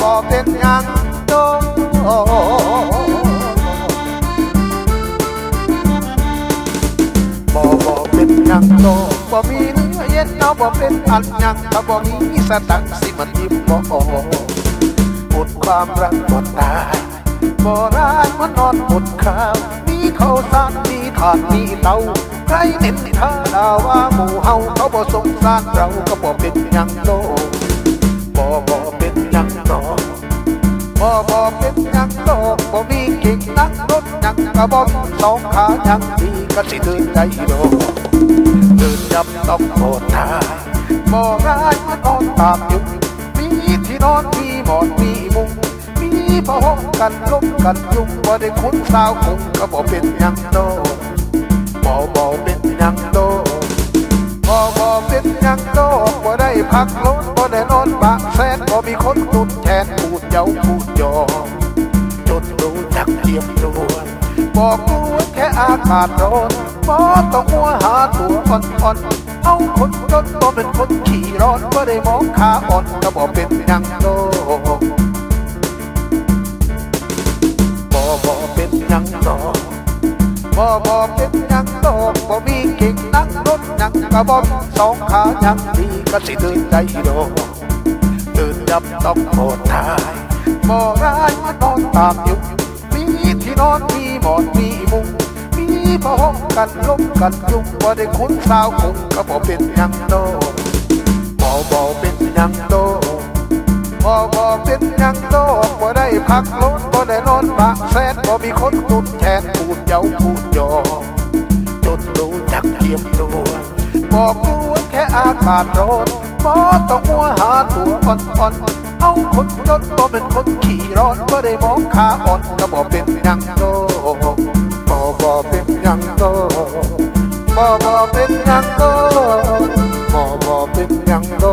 บ่เป็นยังโดบ่บ่เป็นยังโดบ่มีเนื้อเย็นเอาบ่เป็นอันยังถ้าบ่มีสตังสิมันยิ้มบ่อกหมดความรักหมดตายบ่ร้ายมันนอนหมดข้าวมีข้าวสารมีถาดมีเตาใครเน้นท่าดาว่าหมู่เฮาเขาบ่สงสารเราก็บ่เป็นยังโด รถหยังกระบอกสองขาหยังดีก็สิเดินใจดเดินยับต้องโทษทายบ่ร้ายมันอนตามยุงมีที่นอนมีหมอนมีมุงมีพะห้องกันลบกันยุงบ่ได้คุ้นสาวคงก็บ่เป็นยังโดบ่บ่เป็นยังโดบ่บ่เป็นยังโดบ่ได้พักรถบ่ได้นอนบางแสนบ่มีคนตุนแทนพูดเย้าพูดยอ จนรู้จักเทียมตัวบอกกลัวแค่อากาศร้อนบ่ต้องมัวหาตัวอ่อนๆเอาคนจนบ่เป็นคนขี้ร้อนบ่ได้มองขาอ่อนก็บ่เป็นยังโดบ่บ่เป็นยังดอกบ่บ่เป็นยังดอกบ่มีเก่งนักรถหยังกระบอกสองขายังดีก็สิเดินใจดอกเดินยับต้องโทษทาย ตามยุงมีที่นอนมีหมอนมีมุงมีผ้าห่มกันลมกันยุงบ่ได้คุ้นสาวคงก็บ่เป็นยังโดอกบ่บ่เป็นยังโดอกบ่บ่เป็นยังโลกบ่ได้พักรถบ่ได้นอนบางแสนบ่มีคนตุนแทนพูดเย้าพูดยอจนรู้จักเทียมตัวบอกกลัวแค่อากาศร้อนบ่ต้องมัวหาตัวอ่อนๆ เอาคนจนบ่เป็นคนขี่รถอนบ่ได้มองขาอ่อนก็บ่เป็นยังโตบ่บ่เป็นยังโตบ่บ่เป็นยังโตบ่บ่เป็นยังโต